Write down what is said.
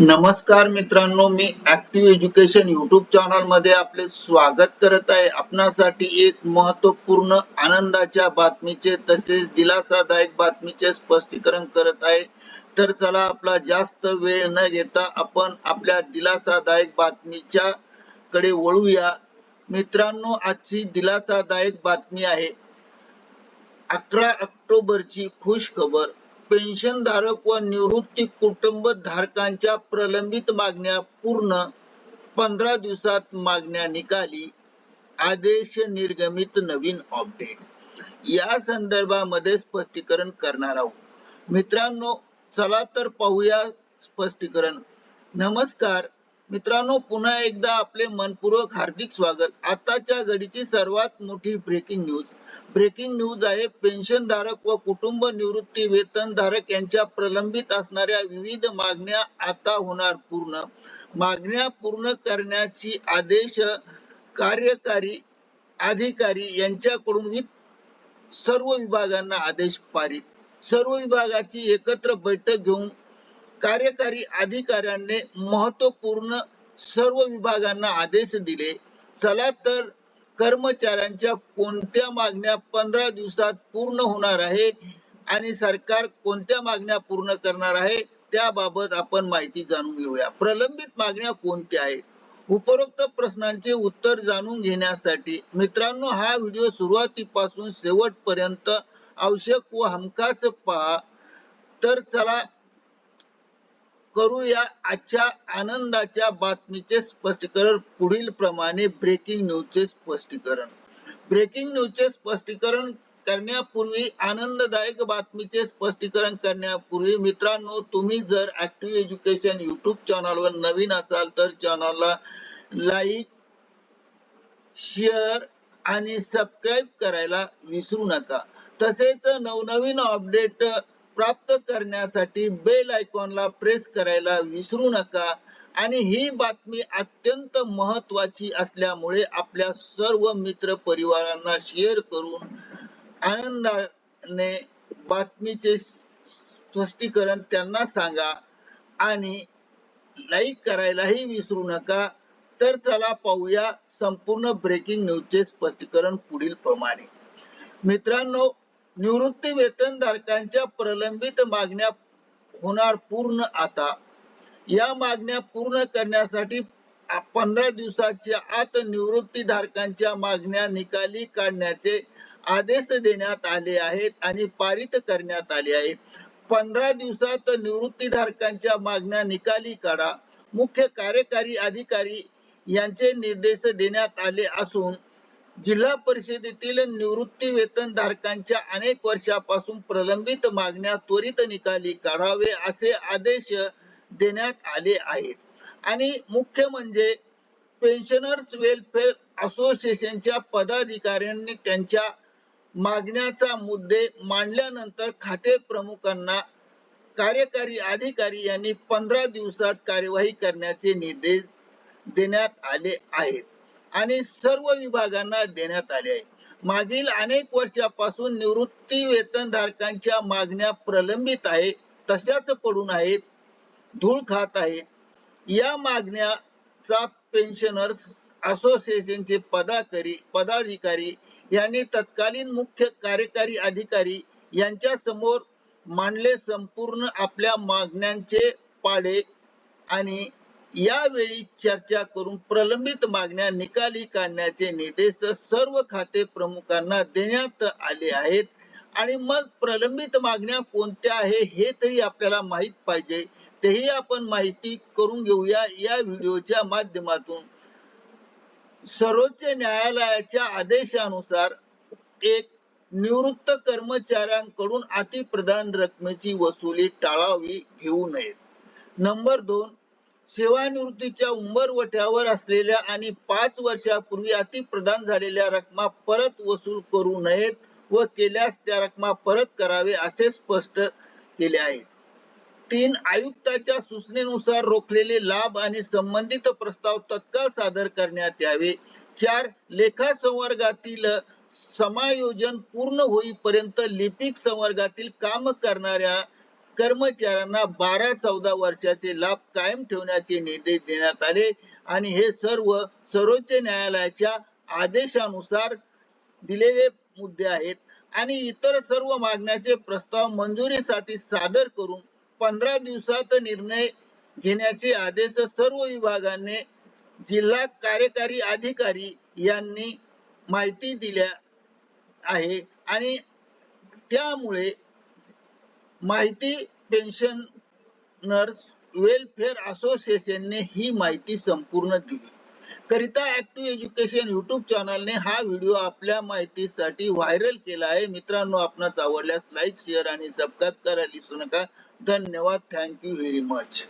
नमस्कार मित्रांनो मी ऍक्टिव्ह एज्युकेशन युट्यूब चॅनलमध्ये आपले स्वागत करत आहे. आपणासाठी एक महत्त्वपूर्ण आनंदाच्या बातमीचे तसेच दिलासादायक बातमीचे स्पष्टीकरण करत आहे. तर चला आपला जास्त वेळ न घेता आपण आपल्या दिलासादायक बातमीच्या कडे वळूया. मित्रांनो आजची दिलासादायक बातमी आहे. अकरा ऑक्टोबरची खुश खबर. पेन्शनधारक व निवृत्ती कुटुंब धारकांच्या प्रलंबित मागण्या पूर्ण पंधरा दिवसात मागण्या निकाली. आदेश निर्गमित नवीन अपडेट. या संदर्भामध्ये स्पष्टीकरण करणार आहोत. मित्रांनो चला तर पाहूया स्पष्टीकरण. नमस्कार. मित्रांनो पुन्हा एकदा आपले मनपूर्वक हार्दिक स्वागत. आताच्या घडीची सर्वात मोठी ब्रेकिंग न्यूज ब्रेकिंग न्यूज आहे. पेन्शन धारक व कुटुंब निवृत्ती वेतन धारक यांच्या प्रलंबित असणाऱ्या विविध मागण्या आता होणार पूर्ण. मागण्या पूर्ण करण्याची आदेश कार्यकारी अधिकारी यांच्याकडून सर्व विभागांना आदेश पारित. सर्व विभागाची एकत्र बैठक घेऊन कार्यकारी अधिकाऱ्यांनी महत्त्वपूर्ण सर्व विभागांना आदेश दिले. चला तर कर्मचाऱ्यांच्या कोणत्या मागण्या पंधरा दिवसात पूर्ण होणार आहे आणि सरकार कोणत्या मागण्या पूर्ण करणार आहे त्याबाबत आपण माहिती जाणून घेऊया. प्रलंबित मागण्या कोणत्या आहेत? उपरोक्त प्रश्नांचे उत्तर जाणून घेण्यासाठी मित्रांनो हा व्हिडिओ सुरुवातीपासून शेवटपर्यंत आवश्यक व हमखास पहा. तर चला करूया आजच्या आनंदाच्या बातमीचे स्पष्टीकरण. पुढील प्रमाणे ब्रेकिंग न्यूजचे स्पष्टीकरण. ब्रेकिंग न्यूजचे स्पष्टीकरण करण्यापूर्वी आनंददायक बातमीचे स्पष्टीकरण करण्यापूर्वी मित्रांनो तुम्ही जर ऍक्टिव्ह एज्युकेशन युट्यूब चॅनलवर नवीन असाल तर चॅनलला लाईक शेअर आणि सबस्क्राईब करायला विसरू नका. तसेच नवनवीन अपडेट प्राप्त करण्यासाठी बेल आयकॉनला प्रेस करायला विसरू नका. आणि ही बातमी अत्यंत महत्वाची असल्यामुळे आपल्या सर्व मित्र परिवारांना शेअर करून आनंदाने बातमीचे स्पष्टीकरण त्यांना सांगा आणि लाईक करायलाही विसरू नका. तर चला पाहूया संपूर्ण ब्रेकिंग न्यूजचे स्पष्टीकरण पुढील प्रमाणे. मित्रांनो निवृत्ती वेतन धारकांच्या प्रलंबित मागण्या होणार पूर्ण आता. या मागण्या पूर्ण करण्यासाठी पंधरा दिवसाच्या आत निवृत्ती धारकांच्या मागण्या निकाली काढण्याचे आदेश देण्यात आले आहेत आणि पारित करण्यात आले आहे पंधरा दिवसात निवृत्ती धारकांच्या मागण्या निकाली काढा. मुख्य कार्यकारी अधिकारी यांचे निर्देश देण्यात आले असून जिल्हा परिषदेतील निवृत्ती वेतन धारकांच्या अनेक वर्षापासून प्रलंबित मागण्या त्वरित निकाली काढावे असे आदेश देण्यात आले आहेत. आणि मुख्य म्हणजे पेन्शनर्स वेलफेअर असोसिएशनच्या पदाधिकाऱ्यांनी त्यांच्या मागण्याचा मुद्दे मांडल्यानंतर खाते प्रमुखांना कार्यकारी अधिकारी यांनी पंधरा दिवसात कार्यवाही करण्याचे निर्देश देण्यात आले आहेत. आणि सर्व विभागांना देण्यात आले आहे. मागील अनेक वर्षापासून निवृत्ती वेतन धारकांच्या मागण्या प्रलंबित आहेत तशाच पडून आहेत धूळ खात आहेत. या मागण्याचा पेन्शनर्स असोसिएशनचे पदाकरी पदाधिकारी यांनी तत्कालीन मुख्य कार्यकारी अधिकारी यांच्या समोर मांडले संपूर्ण आपल्या मागण्यांचे पाडे आणि यावेळी चर्चा करून प्रलंबित मागण्या निकाली काढण्याचे निर्देश सर्व खाते प्रमुखांना देण्यात आले आहेत. आणि मग प्रलंबित मागण्या कोणत्या आहे हे तरी आपल्याला माहीत पाहिजे. तेही आपण माहिती करून घेऊया या व्हिडिओच्या माध्यमातून. सर्वोच्च न्यायालयाच्या आदेशानुसार एक निवृत्त कर्मचाऱ्यांकडून अतिप्रधान रकमेची वसुली टाळावी घेऊ नये. नंबर दोन सेवानिवृत्तीच्या उंबरवठ्यावर असलेल्या आणि पाच वर्षापूर्वी अतिप्रदान झालेल्या रकमा परत वसूल करू नयेत व केल्यास त्या रकमा परत करावे असे स्पष्ट केले आहे. तीन आयुक्ताच्या सूचनेनुसार रोखलेले लाभ आणि संबंधित प्रस्ताव तत्काळ सादर करण्यात यावे. चार लेखा संवर्गातील समायोजन पूर्ण होईपर्यंत लिपिक संवर्गातील काम करणाऱ्या कर्मचाऱ्यांना बारा चौदा वर्षाचे लाभ कायम ठेवण्याचे निर्देश देण्यात आले आणि हे सर्व सर्वोच्च न्यायालयाच्या आदेशानुसार दिलेले मुद्दे आहेत. आणि इतर सर्व मागण्याचे प्रस्ताव मंजुरीसाठी सादर करून पंधरा दिवसात निर्णय घेण्याचे आदेश सर्व विभागाने जिल्हा कार्यकारी अधिकारी यांनी माहिती दिल्या आहे. आणि त्यामुळे माहिती पेन्शनर्स वेलफेअर असोसिएशनने ही माहिती संपूर्ण दिली. करिता ऍक्टिव्ह एज्युकेशन युट्यूब चॅनलने हा व्हिडिओ आपल्या माहितीसाठी व्हायरल केला आहे. मित्रांनो आपणास आवडल्यास लाईक शेअर आणि सबस्क्राईब करायला विसरू नका. धन्यवाद. Thank you very much